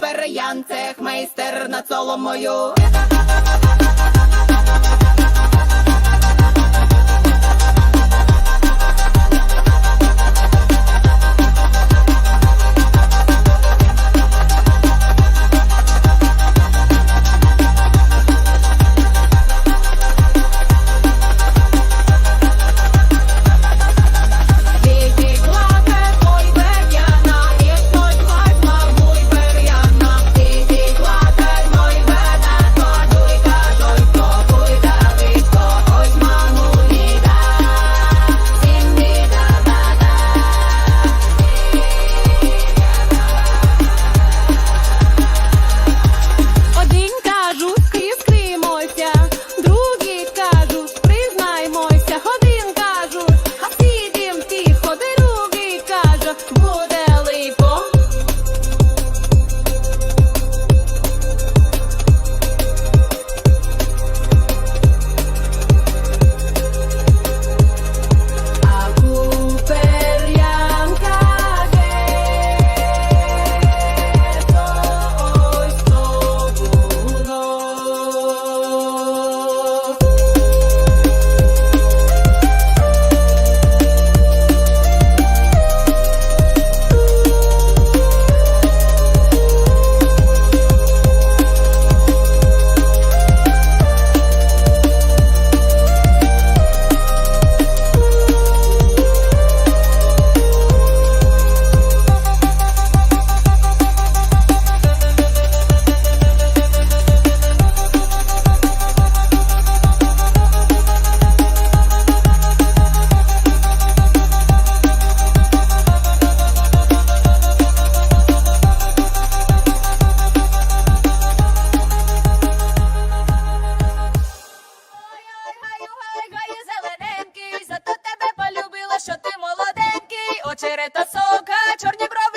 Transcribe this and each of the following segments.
Переянцех майстер над соломою. Перетасовка, чорні брови.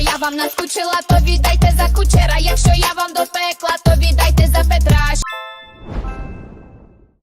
я вам наскучила, то віддайте за кучера. Якщо я вам до пекла, то віддайте за Петра.